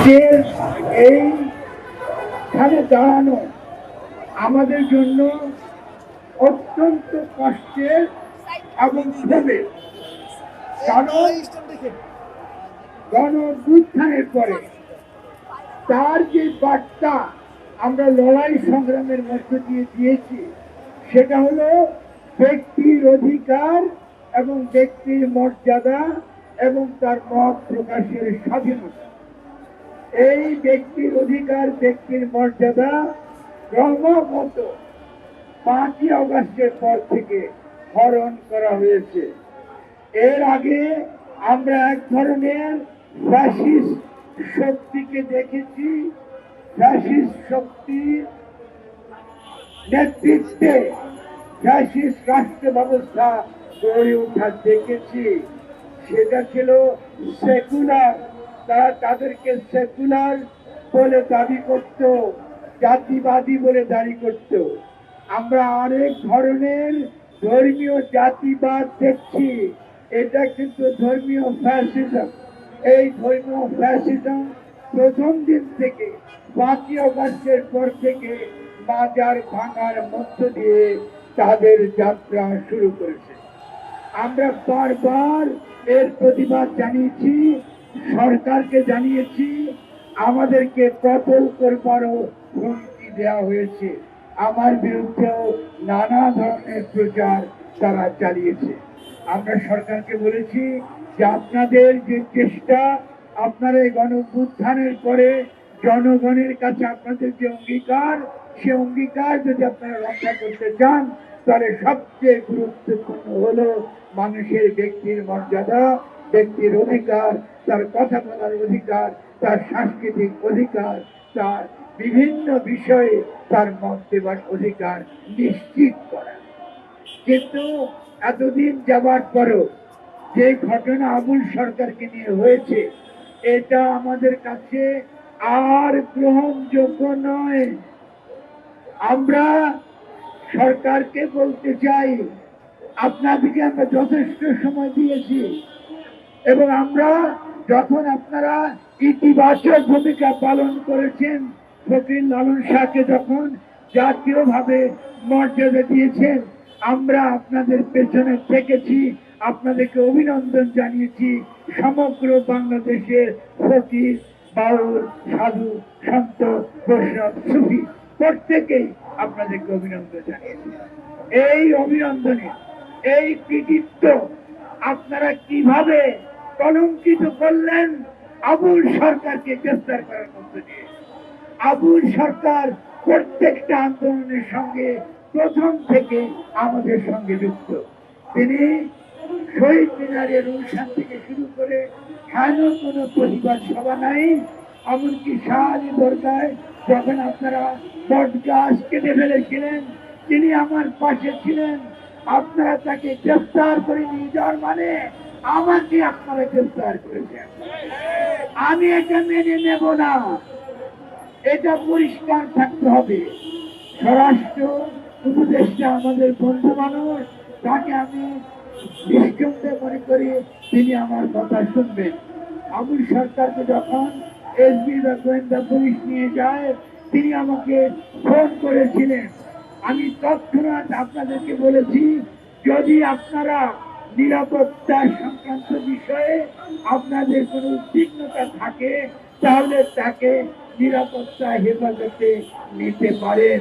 আজকের এইখানে দাঁড়ানো আমাদের জন্য অত্যন্ত কষ্টের এবং ক্ষোভের কারণ গণ পরে তার যে বার্তা আমরা লড়াই সংগ্রামের মধ্য দিয়ে দিয়েছি, সেটা হলো ব্যক্তির অধিকার এবং ব্যক্তির মর্যাদা এবং তার মত প্রকাশের স্বাধীনতা। এই ব্যক্তির অধিকার, ব্যক্তির মর্যাদা ক্রমগত পাঁচই অগস্টের পর থেকে হরণ করা হয়েছে। এর আগে আমরা এক ধরনের ফ্যাসিস্ট শক্তিকে দেখেছি। ফ্যাসিস্ট শক্তির নেতৃত্বে ফ্যাসিস্ট রাষ্ট্র ব্যবস্থা গড়ে ওঠা দেখেছি। সেটা ছিল সেকুলার তারা তাদেরকে সেকুলার বলে দাবি করত, জাতিবাদী বলে দাবি করত। আমরা অনেক ধরনের ধর্মীয় জাতিবাদ দেখছি। এটা কিন্তু ধর্মীয় ফ্যাসিজম এই ধর্মীয় ফ্যাসিজম প্রথম দিন থেকে পাঁচই অগস্টের পর থেকে বাজার ভাঙার মধ্য দিয়ে তাদের যাত্রা শুরু করেছে। আমরা বারবার এর প্রতিবাদ জানিয়েছি। সরকারকে জানিয়েছি, আমাদেরকে কতল করবারও হুমকি দেওয়া হয়েছে। আমার বিরুদ্ধেও নানা ধরনের প্রচার তারা চালিয়েছে। আমরা সরকারকে বলেছি যে আপনাদের যে চেষ্টা, আপনারা এই গণ পরে জনগণের কাছে আপনাদের যে অঙ্গীকার, সে অঙ্গীকার যদি আপনারা রক্ষা করতে চান, তাহলে সবচেয়ে গুরুত্বপূর্ণ হলো মানুষের ব্যক্তির মর্যাদা ব্যক্তির অধিকার, তার কথা বলার অধিকার, তার সাংস্কৃতিক অধিকার, তার বিভিন্ন বিষয়ে তার মত দেবার অধিকার নিশ্চিত করা। কিন্তু এতদিন যাবার পরও যে ঘটনা আবুল সরকারকে নিয়ে হয়েছে, এটা আমাদের কাছে আর গ্রহণযোগ্য নয়। আমরা সরকারকে বলতে চাই, আপনাদেরকে আমরা যথেষ্ট সময় দিয়েছি। এবং আমরা যখন আপনারা ইতিবাচক ভূমিকা পালন করেছেন, ফকির লালন শাহকে যখন জাতীয়ভাবে মর্যাদা দিয়েছেন, আমরা আপনাদের পেছনে থেকেছি, আপনাদেরকে অভিনন্দন জানিয়েছি, সমগ্র বাংলাদেশের ফকির, বাউল, সাধু, সন্ত, বৈষ্ণব, সুফি, প্রত্যেকেই আপনাদেরকে অভিনন্দন জানিয়েছি। এই অভিনন্দনে, এই কৃতিত্ব আপনারা কীভাবে কলঙ্কিত করলেন আবুল সরকারকে গ্রেফতার করার মধ্য দিয়ে। আবুল সরকার প্রত্যেকটা আন্দোলনের সঙ্গে প্রথম থেকে আমাদের সঙ্গে যুক্ত। তিনি শহীদ মিনারের অনুষ্ঠান থেকে শুরু করে হেন কোনো প্রতিবাদ সভা নাই, এমনকি শাহালি দরগায় যখন আপনারা বট গাছ কেটে ফেলেছিলেন, তিনি আমার পাশে ছিলেন। আপনারা তাকে গ্রেফতার করে নিয়ে যাওয়ার মানে আমাকে আপনারা গ্রেফতার করেছেন? আমি এটা মেনে নেব না। এটা পরিষ্কার থাকতে হবে। স্বরাষ্ট্র উপদেষ্টা আমাদের বন্ধু মানুষ, তাকে আমি নিশ্চিন্তে মনে করি, তিনি আমার কথা শুনবেন। আবুল সরকারকে যখন এসবি বা গোয়েন্দা পুলিশ নিয়ে যায়, তিনি আমাকে ফোন করেছিলেন। আমি তৎক্ষণাৎ আপনাদেরকে বলেছি, যদি আপনারা নিরাপত্তা সংক্রান্ত বিষয়ে আপনাদের কোনো উদ্বিগ্নতা থাকে, তাহলে তাকে নিরাপত্তা হেফাজতে নিতে পারেন।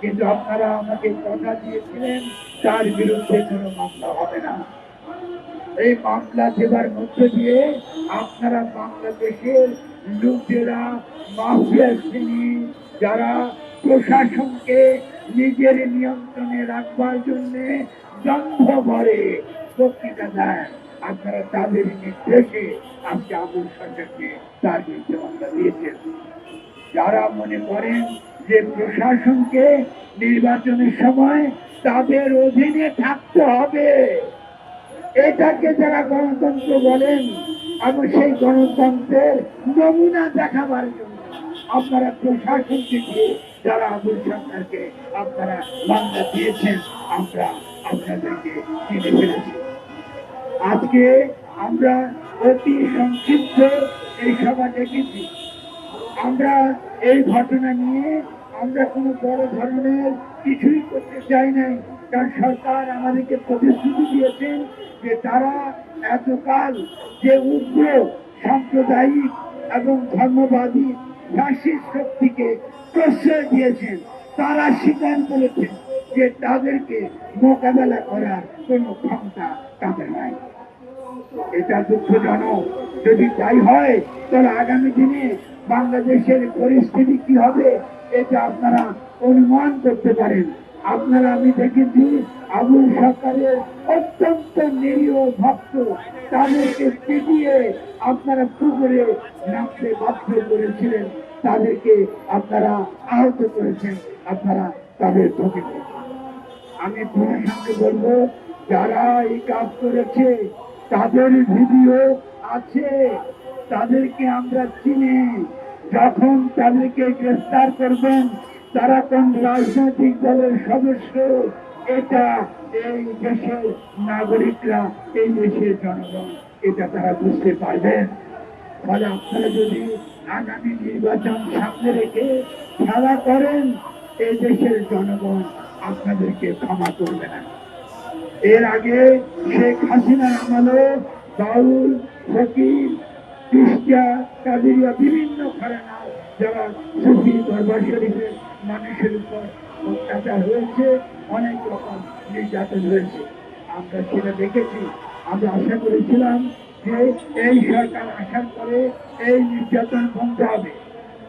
কিন্তু আপনারা আমাকে কথা দিয়েছিলেন, তার বিরুদ্ধে কোনো মামলা হবে না। এই মামলা দেবার মধ্য দিয়ে আপনারা বাংলাদেশের লোকেরা মাফিয়া শ্রেণি, যারা প্রশাসনকে নিজের নিয়ন্ত্রণে রাখবার জন্য দম্ভ ভরে বক্তৃতা দেয় আপনারা তাদের নির্দেশে আজকে আবুল সরকারকে তার বিরুদ্ধে মামলা দিয়েছেন। যারা মনে করেন যে প্রশাসনকে নির্বাচনের সময় তাদের অধীনে থাকতে হবে, এটাকে যারা গণতন্ত্র বলেন, আমি সেই গণতন্ত্রের নমুনা দেখাবার জন্য আপনারা প্রশাসনকে দিয়ে যারা আবুল সরকারকে আপনারা মামলা দিয়েছেন, আমরা আপনাদেরকে চিনে ফেলেছি। আজকে আমরা অতি সংক্ষিপ্ত এই সভা ডেকেছি। আমরা এই ঘটনা নিয়ে আমরা কোনো বড় ধরনের কিছুই করতে চাই নাই, কারণ সরকার আমাদেরকে প্রতিশ্রুতি দিয়েছেন যে তারা এতকাল যে উগ্র, সাম্প্রদায়িক এবং ধর্মবাদী ফ্যাসিস্ট শক্তিকে প্রশ্রয় দিয়েছেন, তারা স্বীকার করেছেন যে তাদেরকে মোকাবেলা করার কোনো ক্ষমতা তাদের নাই। এটা দুঃখজনক। যদি তাই হয়, তাহলে আগামী দিনে বাংলাদেশের পরিস্থিতি কি হবে, এটা আপনারা অনুমান করতে পারেন। আপনারা আমি দেখেছি, আবুল সরকারের অত্যন্ত নিরীহ ভক্ত। তাদেরকে পিটিয়ে আপনারা পুকুরে নামতে বাধ্য করেছিলেন। তাদেরকে আপনারা আহত করেছেন। আপনারা তাদের ঠকে আমি প্রশাসনকে বলব যারা এই কাজ করেছে, তাদের ভিডিও আছে, তাদেরকে আমরা চিনি। যখন তাদেরকে গ্রেফতার করবেন, তারা কোন রাজনৈতিক দলের সদস্য? এটা এই দেশের নাগরিকরা, এই দেশের জনগণ, এটা তারা বুঝতে পারবেন। ফলে আপনারা যদি আগামী নির্বাচন সামনে রেখে খেলা করেন, এই দেশের জনগণ আপনাদেরকে ক্ষমা করবে না। এর আগে শেখ হাসিনার আমলে বাউল ফকির খ্রিস্টা কাদিরিয়া বিভিন্ন ঘরানা যারা সুফি দরবার শরীফের মানুষের উপর অত্যাচার হয়েছে, অনেক রকম নির্যাতন হয়েছে। আমরা সেটা দেখেছি। আমরা আশা করেছিলাম যে এই সরকার আসার পরে এই নির্যাতন বন্ধ হবে।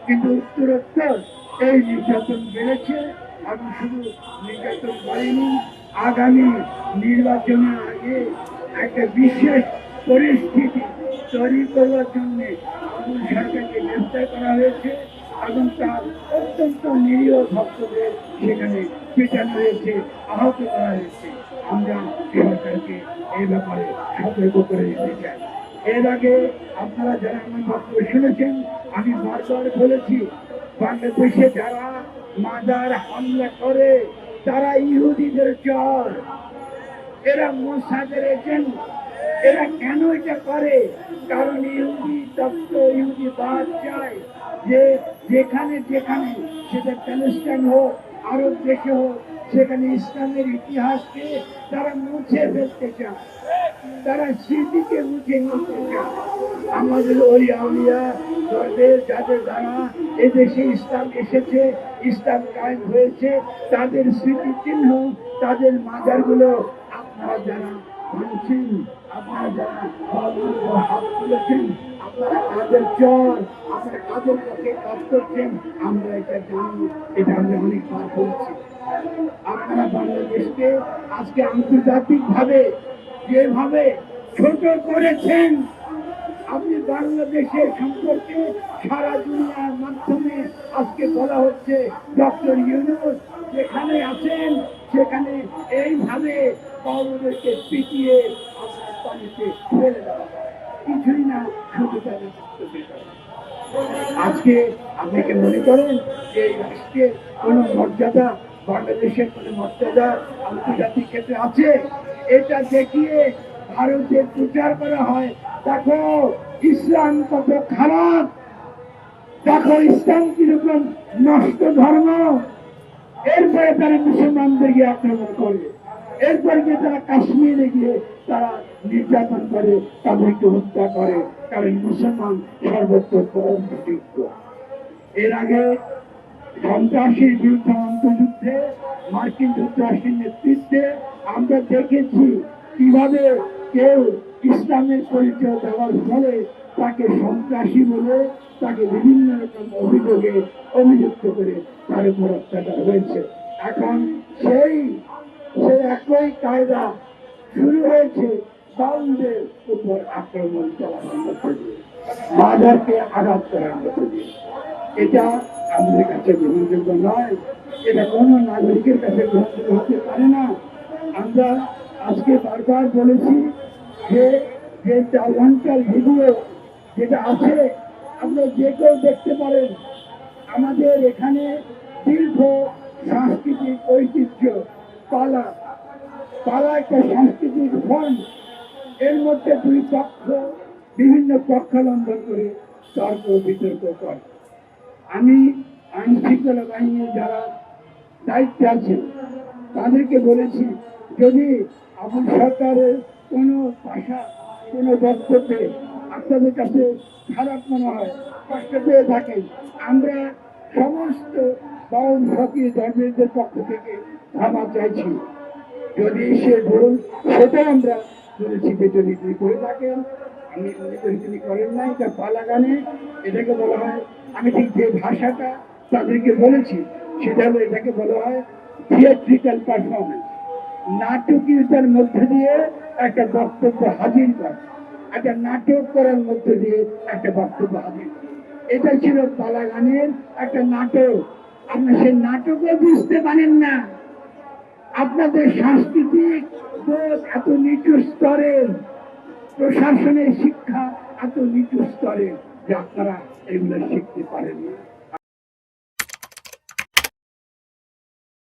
কিন্তু উত্তরোত্তর এই নির্যাতন বেড়েছে আমি শুধু নির্যাতন বাড়েনি আগামী নির্বাচনের আগে একটা বিশেষ পরিস্থিতি তৈরি করবার জন্য আবুল সরকারকে গ্রেফতার করা হয়েছে এবং তার অত্যন্ত নিরীহ ভক্তদের সেখানে পেটানো হয়েছে, আহত করা হয়েছে। আমরা সরকারকে এই ব্যাপারে সতর্ক করে দিতে চাই। এর আগে আপনারা যারা আমার বক্তব্য শুনেছেন, আমি বারবার বলেছি, বাংলাদেশে যারা মাদার হামলা করে তারা ইহুদিদের চর এরা মোসাদের এজেন্ট এরা কেন এটা করে? কারণ ইহুদি তত্ত্ব, ইহুদি বাদ চায় যে যেখানে যেখানে, সেটা প্যালেস্টাইন হোক, আরব দেশে হোক সেখানে ইসলামের ইতিহাসকে তারা মুছে ফেলতে চায়। তারা স্মৃতিকে মুছে নিতে চায়। আমাদের ওই আউলিয়া দরবেশ যাদের দ্বারা এদেশে ইসলাম এসেছে, ইসলাম কায়েম হয়েছে, তাদের স্মৃতি চিহ্ন তাদের মাজারগুলো আপনারা যারা ভাঙছেন আপনারা যারা ধর্মের হাত তুলেছেন, আপনারা কাদের চর, আপনারা কাদের পক্ষে কাজ করছেন, আমরা এটা জানি, এটা আমরা অনেকবার বলছি। আপনারা বাংলাদেশকে আজকে আন্তর্জাতিক ভাবে যেভাবে ছোট করেছেন, আপনি বাংলাদেশের সম্পর্কে সারা দুনিয়ার মাধ্যমে আজকে বলা হচ্ছে ডক্টর ইউনুস যেখানে আছেন, সেখানে এইভাবে কৌরদেরকে পিটিয়ে আপনার পানিতে ফেলে দেওয়া কিছুই না, শুধু তাদের আজকে আপনি মনে করেন যে এই রাষ্ট্রের কোনো মর্যাদা বাংলাদেশের কোনো মর্যাদা আন্তর্জাতিক ক্ষেত্রে আছে? এটা দেখিয়ে ভারতের প্রচার করা হয়। দেখো, ইসলাম কত খারাপ। দেখো, ইসলাম কীরকম নষ্ট ধর্ম। এরপরে তারা মুসলমানদেরকে আক্রমণ করে। এরপরে গিয়ে তারা কাশ্মীরে গিয়ে তারা নির্যাতন করে, তাদেরকে হত্যা করে। কারণ মুসলমান সর্বত্র পরমযোগ্য এর আগে সন্ত্রাসীর বিরুদ্ধে অন্তর্যুদ্ধে, মার্কিন যুক্তরাষ্ট্রের নেতৃত্বে আমরা দেখেছি কীভাবে কেউ ইসলামের পরিচয় দেওয়ার ফলে তাকে সন্ত্রাসী বলে তাকে বিভিন্ন রকম অভিযোগে অভিযুক্ত করে তার উপর অত্যাচার হয়েছে। এখন সেই সে একই কায়দা শুরু হয়েছে বাউলদের উপর আক্রমণ চালানোর মধ্য দিয়ে মাজারকে আঘাত করার মধ্য দিয়ে। এটা আমাদের কাছে গ্রহণযোগ্য নয়। এটা কোনো নাগরিকের কাছে গ্রহণযোগ্য হতে পারে না। আমরা আজকে বারবার বলেছি যে যে চালভান্টার ভিডিও যেটা আছে, আপনারা যে কেউ দেখতে পারেন, আমাদের এখানে দীর্ঘ সাংস্কৃতিক ঐতিহ্য, পালা। পালা একটা সাংস্কৃতিক ফন্ড এর মধ্যে দুই পক্ষ, বিভিন্ন পক্ষ লঙ্ঘন করে তর্ক বিতর্ক করে। আমি আইন শৃঙ্খলা বাহিনী যারা দায়িত্বে আছেন, তাদেরকে বলেছি, যদি আবুল সরকারের কোনো ভাষা, কোনো বক্তব্যে আপনাদের কাছে খারাপ মনে হয়, কষ্ট পেয়ে থাকেন, আমরা সমস্ত বাউল ফকির ধর্মীয়দের পক্ষ থেকে ক্ষমা চাইছি। যদি সে ভুল সেটা আমরা বলেছি যে যদি তিনি করে থাকেন। আমি মনে করি তিনি করেন নাই, তার পালা গানে এটাকে বলা হয় আমি ঠিক যে ভাষাটা তাদেরকে বলেছি, সেটা হলো এটাকে বলা হয় থিয়েট্রিক্যাল পারফরমেন্স নাটকীয়তার মধ্যে দিয়ে একটা বক্তব্য হাজির করা। একটা নাটক করার মধ্যে দিয়ে একটা বক্তব্য হাজির এটা ছিল পালা গানের একটা নাটক। আপনি সেই নাটকও বুঝতে পারেন না। আপনাদের সাংস্কৃতিক বোধ এত নিচু স্তরের, প্রশাসনের শিক্ষা এত নিচু স্তরের। যে আপনারা এগুলো শিখতে পারেন না।